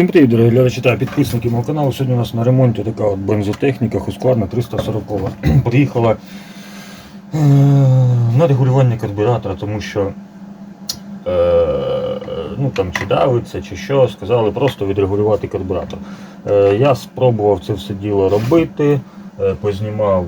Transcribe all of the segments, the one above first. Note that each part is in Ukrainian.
Всім привіт, дорогі глядачі та підписники мого каналу. Сьогодні у нас на ремонті така от бензотехніка Husqvarna 340. Приїхала е, на регулювання карбюратора, тому що е, ну, там, чи давиться, чи що, сказали просто відрегулювати карбюратор. Е, я спробував це все діло робити, е, познімав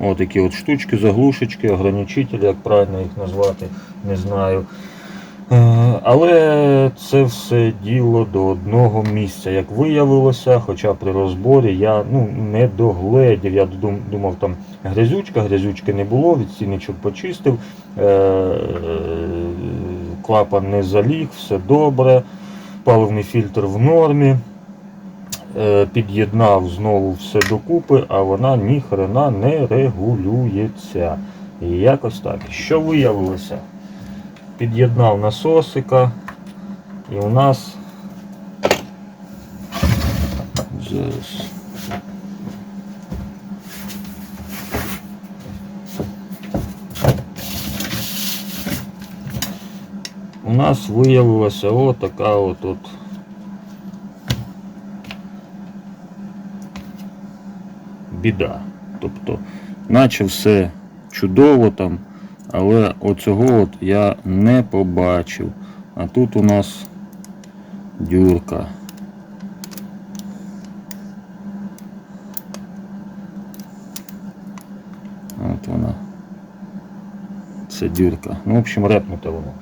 отакі от штучки, заглушечки, ограничителі, як правильно їх назвати, не знаю. Е, Але це все діло до одного місця. Як виявилося, хоча при розборі я ну, не догледів. Я думав, там грязючка, грязючки не було, відстійничок почистив, е, клапан не заліг, все добре, паливний фільтр в нормі. Е, Під'єднав знову все докупи, а вона ніхрена не регулюється. І якось так. Що виявилося? Під'єднав насосика. І у нас зараз. У нас виявилася отака от от біда. Тобто, наче все чудово там, але оцього от я не побачив. А тут у нас дюрка. От вона. Це дюрка. Ну, в общем, репнуте воно.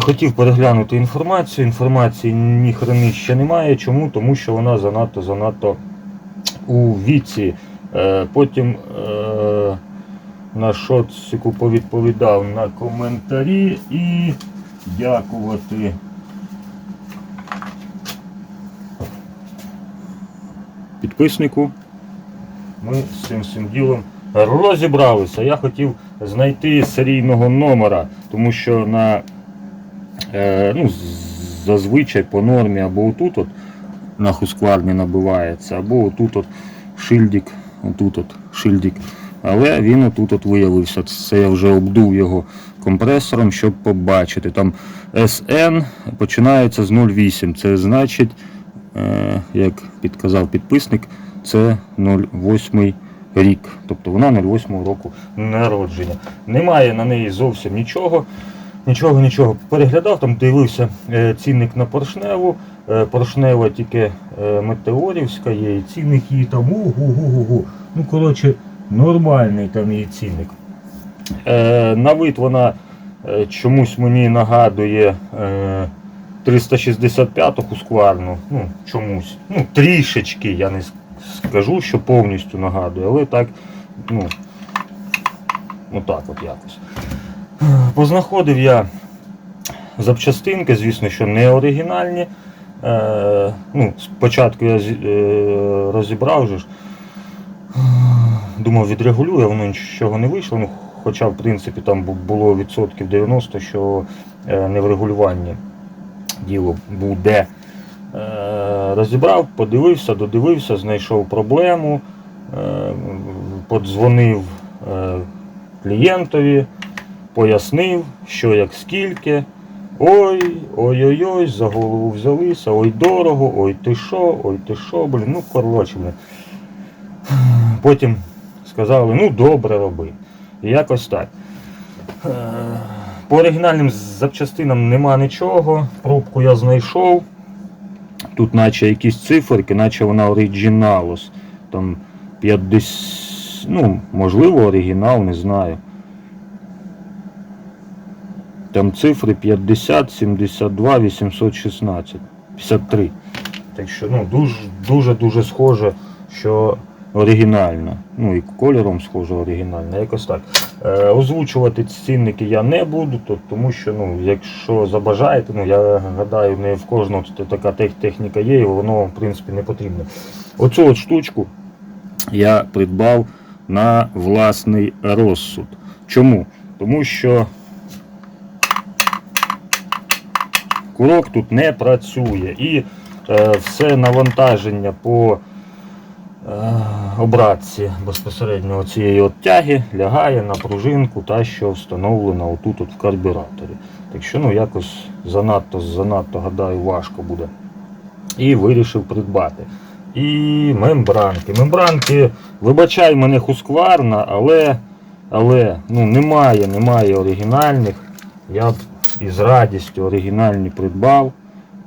Хотів переглянути інформацію. Інформації ні хрени ще немає. Чому? Тому що вона занадто занадто у віці. Е, Потім е, на шоtsiку повідповідав на коментарі і дякувати. Підписнику. Ми з цим всім ділом розібралися. Я хотів знайти серійного номера, тому що на е, ну, зазвичай по нормі або отут от на хускварні набивається, або отут от шильдик, отут от шильдик. Але він отут от виявився. Це я вже обдув його компресором, щоб побачити. Там SN починається з 0,8. Це значить, е, як підказав підписник, це 0,8 рік. Тобто вона 0,8 року народження. Немає на неї зовсім нічого. Нічого, нічого. Переглядав, там дивився е, цінник на поршневу. Е, поршнева тільки метеорівська є, і цінник її там угу-гу-гу-гу. Ну, коротше, нормальний там її цінник. Е, на вид вона е, чомусь мені нагадує е, 365-ту хускварну. Ну, чомусь. Ну, трішечки, я не скажу, що повністю нагадує, але так, ну, отак от якось. Познаходив я запчастинки, звісно, що не оригінальні. Е, ну, спочатку я е, розібрав же ж. Думав, відрегулюю, а воно нічого не вийшло. Ну, хоча, в принципі, там було відсотків 90, що е, не в діло буде. Е, розібрав, подивився, додивився, знайшов проблему, е, подзвонив клієнтові, пояснив, що як скільки. Ой, ой-ой-ой, за голову взялися, ой дорого, ой ти що, ой ти що, блін, ну коротше. Потім сказали, ну добре роби. І якось так. Е, По оригінальним запчастинам нема нічого. Пробку я знайшов. Тут наче якісь циферки, наче вона оригіналус. Там 50, ну, можливо, оригінал, не знаю. Там цифри 50, 72, 816, 53. Так що ну, дуже дуже дуже схоже, що оригінально. Ну і кольором схоже оригінально, якось так. Е, озвучувати цінники я не буду, то, тому що ну, якщо забажаєте, ну я гадаю, не в кожного така техніка є, і воно в принципі не потрібно. Оцю от штучку я придбав на власний розсуд. Чому? Тому що курок тут не працює і е, все навантаження по обратці безпосередньо цієї от тяги лягає на пружинку, та що встановлена отут от в карбюраторі. Так що ну якось занадто, занадто, гадаю, важко буде. І вирішив придбати. І мембранки. Мембранки, вибачай мене хускварна, але, але ну, немає, немає оригінальних. Я б із радістю оригінальні придбав,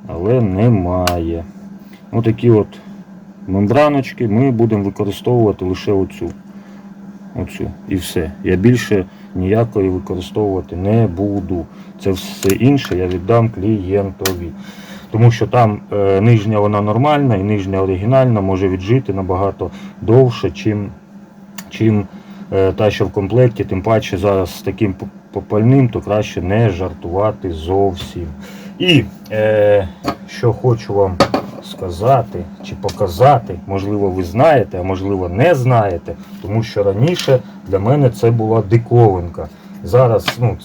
але немає. Отакі от мембраночки ми будемо використовувати лише оцю. Оцю. І все. Я більше ніякої використовувати не буду. Це все інше я віддам клієнтові. Тому що там е, нижня вона нормальна і нижня оригінальна може віджити набагато довше, чим, чим е, та, що в комплекті. Тим паче зараз з таким попальним, то краще не жартувати зовсім. І е, що хочу вам сказати чи показати, можливо, ви знаєте, а можливо не знаєте, тому що раніше для мене це була диковинка. Зараз ну,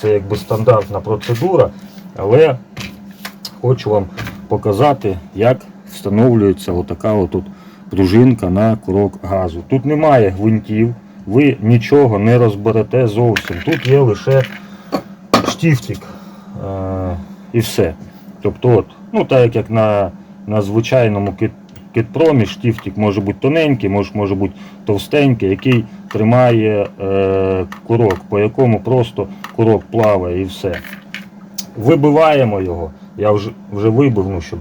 це якби стандартна процедура, але хочу вам показати, як встановлюється отака отут пружинка на курок газу. Тут немає гвинтів, ви нічого не розберете зовсім. Тут є лише штифтик е- і все. Тобто, от, ну так як на, на звичайному кит, китпромі штифтик може бути тоненький, може, може бути товстенький, який тримає е, курок, по якому просто курок плаває і все. Вибиваємо його. Я вже, вже вибив, ну, щоб,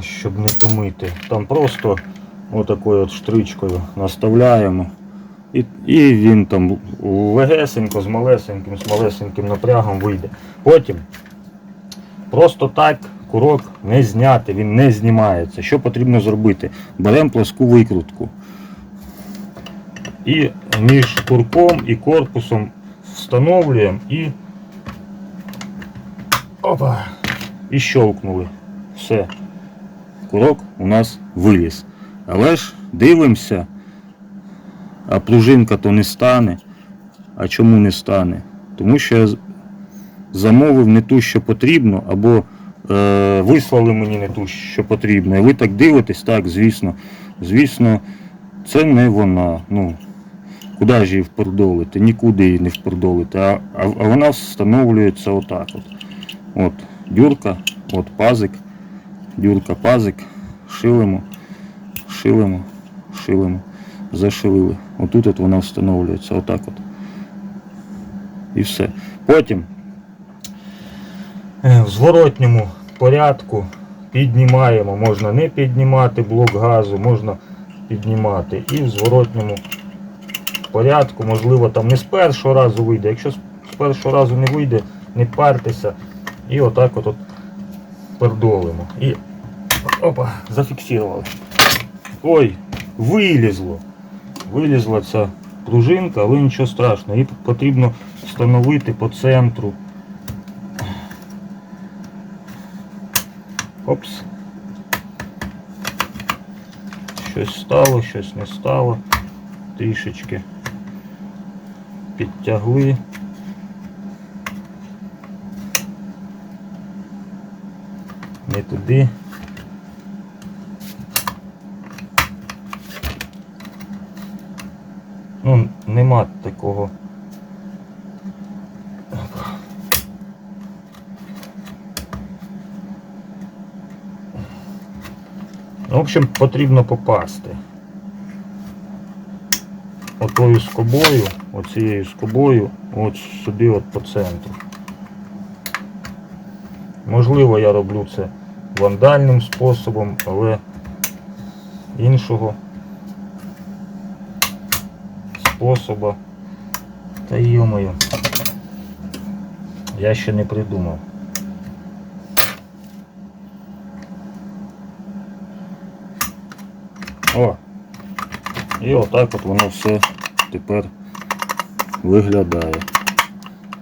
щоб не томити. Там просто отакою от штричкою наставляємо. І, і він там легесенько, з малесеньким, з малесеньким напрягом вийде. Потім просто так курок не зняти, він не знімається. Що потрібно зробити? Беремо пласку викрутку. І між курком і корпусом встановлюємо і опа, і щелкнули. Все. Курок у нас виліз. Але ж дивимося, а пружинка то не стане. А чому не стане? Тому що я замовив не ту, що потрібно, або е, вислали мені не ту, що потрібно. І ви так дивитесь, так, звісно. Звісно, це не вона. Ну, куди ж її впердолити? Нікуди її не впердолити. А, а, а вона встановлюється отак. От. От дюрка, от пазик, дюрка, пазик, шилимо, шилимо, шилимо, зашилили. Отут от вона встановлюється, отак от. І все. Потім е, в зворотньому порядку піднімаємо, можна не піднімати блок газу, можна піднімати. І в зворотньому порядку, можливо, там не з першого разу вийде. Якщо з першого разу не вийде, не партеся. І отак от, от пердолимо. І опа, зафіксували. Ой, вилізло. Вилізла ця пружинка, але нічого страшного. Її потрібно встановити по центру. Опс. Щось стало, щось не стало. Трішечки підтягли. Не туди. Ну, нема такого. В общем, потрібно попасти. Отою скобою, оцією скобою, от сюди от по центру. Можливо, я роблю це вандальним способом, але іншого способа. Та йомою. Я ще не придумав. О! І отак от воно все тепер виглядає.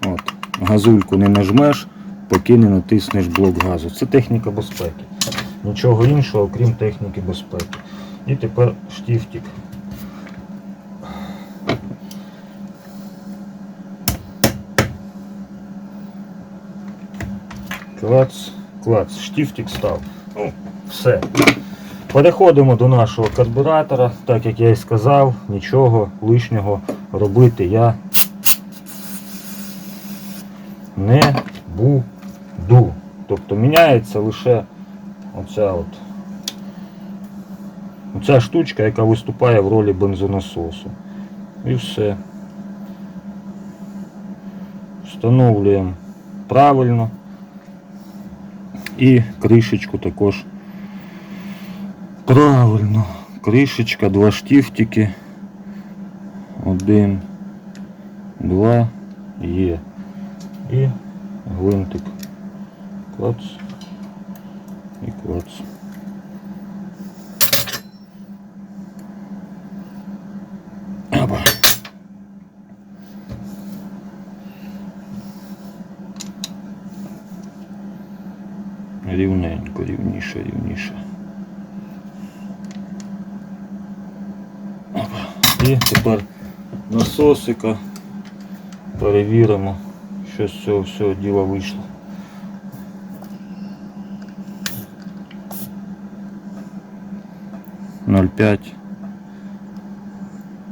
От. Газульку не нажмеш, поки не натиснеш блок газу. Це техніка безпеки. Нічого іншого, окрім техніки безпеки. І тепер штифтик. Клац, клац, штифтик став. Ну, все. Переходимо до нашого карбюратора. Так як я і сказав, нічого лишнього робити я не буду. Тобто міняється лише оця от оця штучка, яка виступає в ролі бензонасосу. І все. Встановлюємо правильно. І кришечку також правильно. Кришечка, два штифтики. Один, два, є. І гвинтик. Клац. І клац. Рівненько, рівніше, рівніше. Опа. І тепер насосика перевіримо, що з цього всього діла вийшло. Ноль п'ять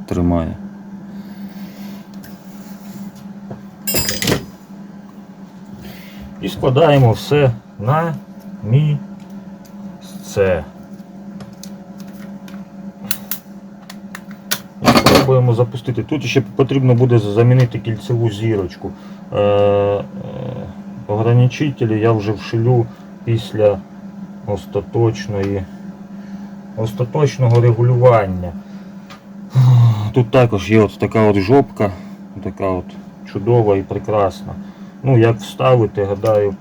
тримає. І складаємо все на місце. І Спробуємо запустити. Тут ще потрібно буде замінити кільцеву зірочку. Е, е, ограничителі я вже вшилю після остаточної, остаточного регулювання. Тут також є от така от жопка, така от чудова і прекрасна. Ну, як вставити, гадаю,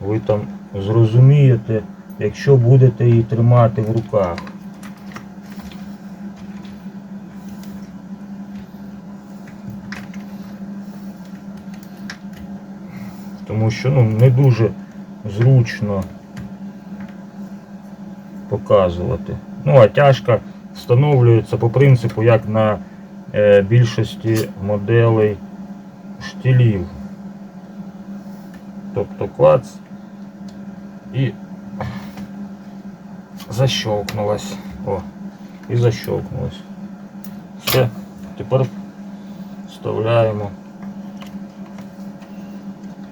ви там зрозумієте, якщо будете її тримати в руках. Тому що ну, не дуже зручно показувати. Ну, а тяжка встановлюється по принципу, як на е, більшості моделей штилів. Тобто клац і защелкнулась. О, і защелкнулась. Все, тепер вставляємо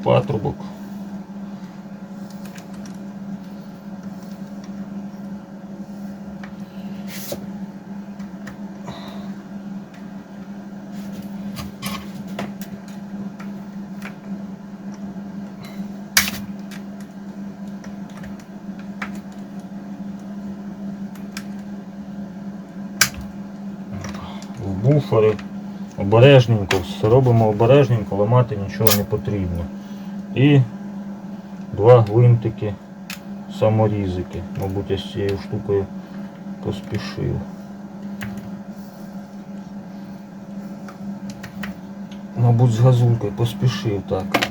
патрубок. буфери. Обережненько, все робимо обережненько, ламати нічого не потрібно. І два гвинтики саморізики. Мабуть, я з цією штукою поспішив. Мабуть, з газулькою поспішив так.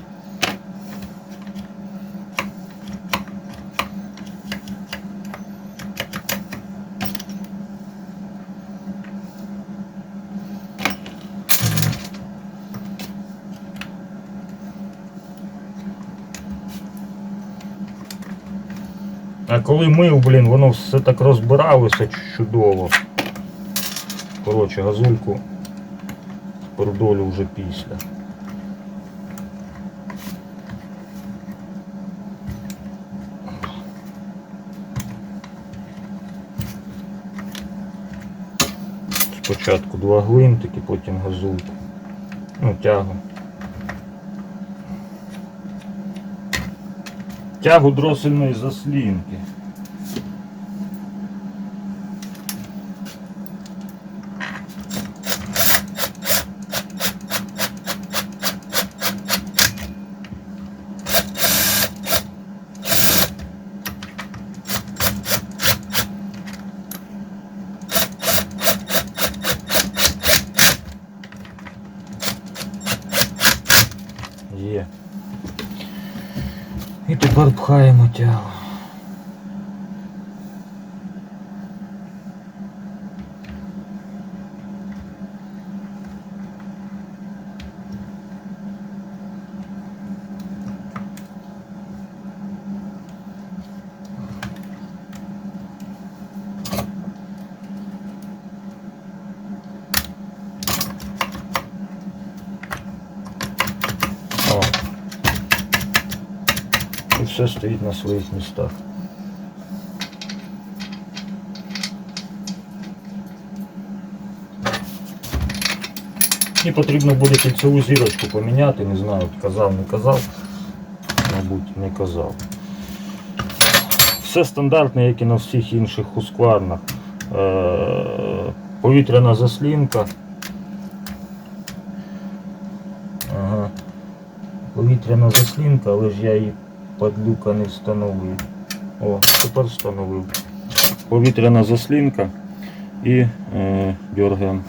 А коли мив, блін, воно все так розбиралося чудово. Коротше, газульку передолю вже після. Спочатку два гвинтики, потім газульку. Ну, тягу. Тягу дросельної заслінки. Є. І тепер пхаємо тягу. Все стоїть на своїх містах. І потрібно буде кільцеву зірочку поміняти, не знаю, казав, не казав. Мабуть, не казав. Все стандартне, як і на всіх інших хускварнах. Е, повітряна заслінка. Ага. Повітряна заслінка, але ж я її падлюка не встановив. О, тепер встановив. Повітряна заслінка і е, дергаємо.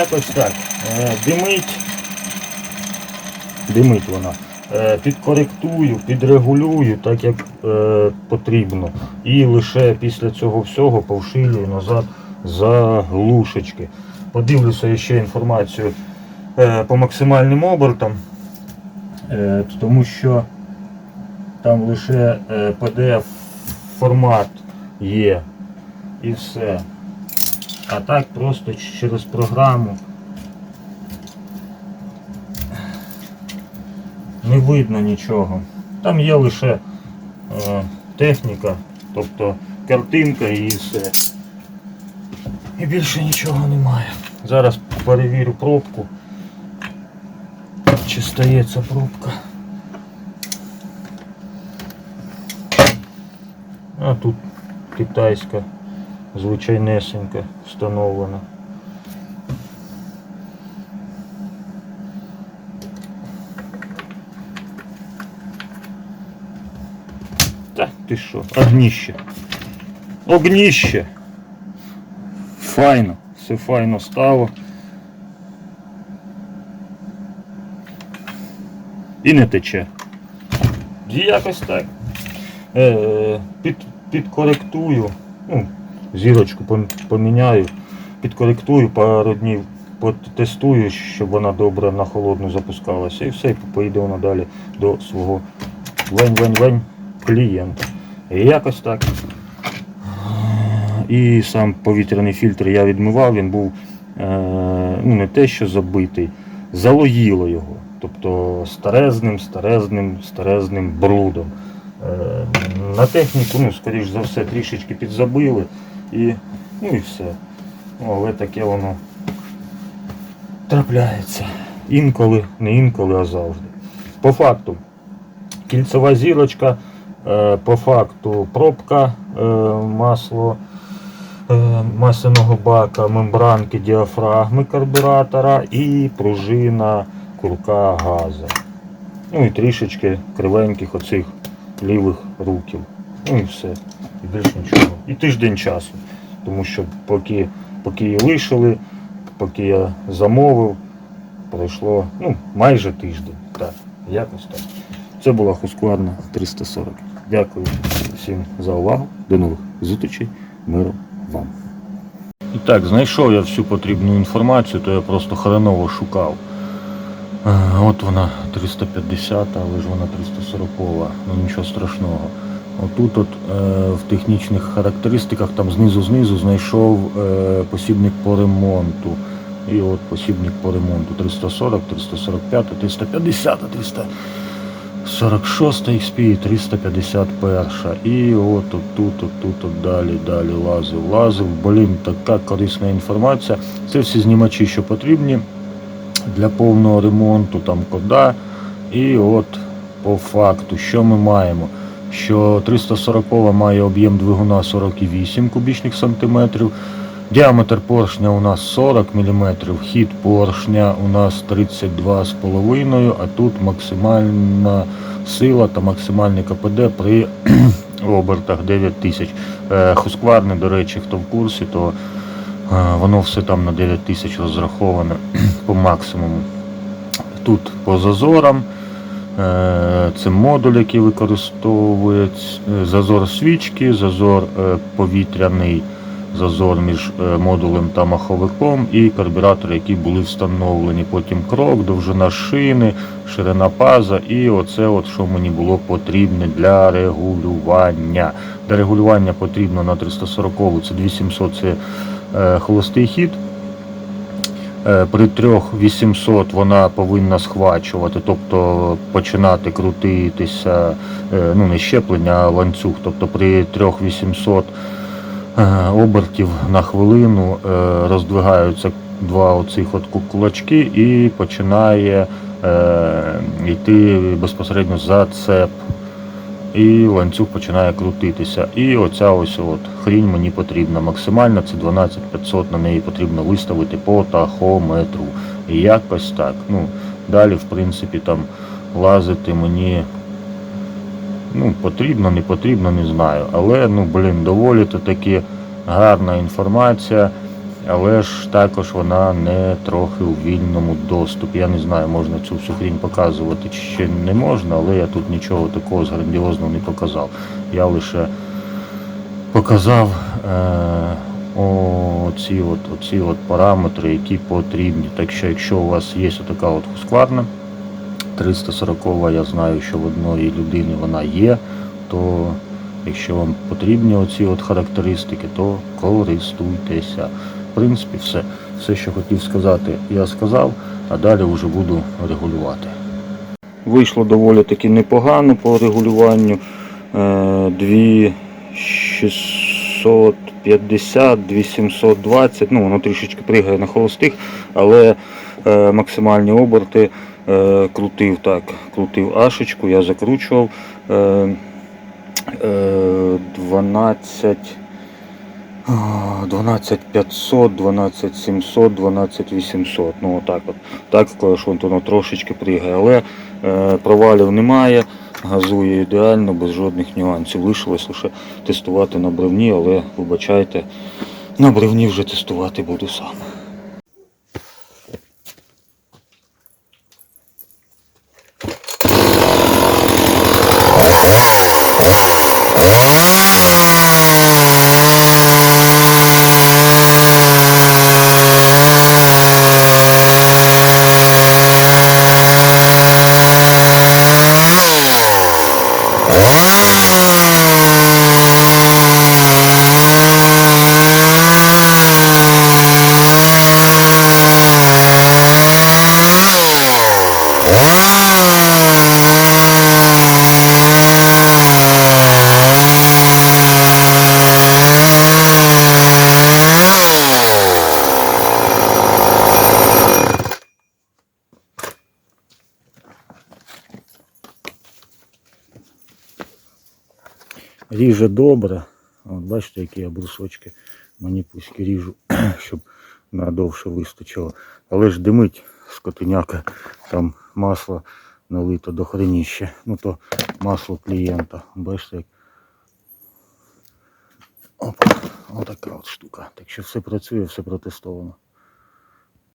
Якось так. Е, Димить. Димить вона. Е, Підкоректую, підрегулюю так, як е, потрібно. І лише після цього всього повшилюю назад заглушечки. Подивлюся ще інформацію по максимальним обертам, тому що там лише PDF формат є і все. А так просто через програму не видно нічого. Там є лише е, техніка, тобто картинка і все. І більше нічого немає. Зараз перевірю пробку. Чи стається пробка. А тут китайська звичайнесенька встановлена. Та ти що, огніще. Огніще. Файно, все файно стало. І не тече. Якось так. Е, під, підкоректую. Ну, зірочку поміняю, підкоректую пару днів, потестую, щоб вона добре на холодну запускалася. І все, і поїде вона далі до свого вень-вень-вень клієнта. І якось так. І сам повітряний фільтр я відмивав, він був е, ну, не те, що забитий, залоїло його. Тобто старезним, старезним, старезним брудом. Е, на техніку, ну, скоріш за все, трішечки підзабили і, ну і все. Ну, але таке воно трапляється. Інколи, не інколи, а завжди. По факту, кільцева зірочка, е, по факту пробка е, масло е, масляного бака, мембранки діафрагми карбюратора і пружина курка газу. Ну і трішечки кривеньких оцих лівих руків. Ну і все. І більш нічого. І тиждень часу. Тому що поки, поки її лишили, поки я замовив, пройшло ну, майже тиждень. Так, якось так. Це була Husqvarna 340. Дякую всім за увагу. До нових зустрічей. Миру вам. І так, знайшов я всю потрібну інформацію, то я просто хреново шукав. Е, От вона 350, але ж вона 340, ну нічого страшного. Отут от е, в технічних характеристиках там знизу-знизу знайшов е, посібник по ремонту. І от посібник по ремонту 340, 345, 350, 346 XP, 351. І от от тут, от от далі, далі лазив, лазив. Блін, така корисна інформація. Це всі знімачі, що потрібні для повного ремонту, там кода. І от по факту, що ми маємо? Що 340 має об'єм двигуна 48 кубічних сантиметрів. Діаметр поршня у нас 40 мм, хід поршня у нас 32,5 а тут максимальна сила та максимальний КПД при обертах 9000. Е, Хускварне, до речі, хто в курсі, то е, воно все там на 9000 розраховане по максимуму. Тут тут по зазорам. Е, Це модуль, який використовується е, зазор свічки, зазор е, повітряний, зазор між модулем та маховиком і карбюратори, які були встановлені. Потім крок, довжина шини, ширина паза і оце, от, що мені було потрібне для регулювання. Для регулювання потрібно на 340 це 2700 це холостий хід. Е, При 3800 вона повинна схвачувати, тобто починати крутитися, е, ну не щеплення, а ланцюг. Тобто при 3800 е, обертів на хвилину роздвигаються два оцих от кулачки і починає йти безпосередньо зацеп. І ланцюг починає крутитися. І оця ось от хрінь мені потрібна. Максимально це 12500 на неї потрібно виставити по тахометру. І якось так. Ну, далі, в принципі, там лазити мені ну, потрібно, не потрібно, не знаю. Але, ну, блін, доволі то таки гарна інформація. Але ж також вона не трохи у вільному доступі. Я не знаю, можна цю всю хрінь показувати чи ще не можна, але я тут нічого такого грандіозного не показав. Я лише показав е, оці, от, оці от параметри, які потрібні. Так що, якщо у вас є така от хускварна, 340 я знаю, що в одної людини вона є, то якщо вам потрібні оці от характеристики, то користуйтеся. Принципі, все. Все, що хотів сказати, я сказав, а далі вже буду регулювати. Вийшло доволі таки непогано по регулюванню. Е, 2650, 2720, ну воно трішечки пригає на холостих, але е, максимальні оберти е, крутив так, крутив ашечку, я закручував е, е, 12. А, 12500, 12700, 12800. Ну отак от. Так що воно трошечки пригає. Але е, провалів немає, газує ідеально, без жодних нюансів. Лишилось лише тестувати на бревні, але вибачайте, на бревні вже тестувати буду сам. Ріже добре. От бачите, які я брусочки мені пуськи ріжу, щоб надовше вистачило. Але ж димить скотиняка, там масло налито до хреніща. Ну то масло клієнта. Бачите, як. Опа, отака от штука. Так що все працює, все протестовано.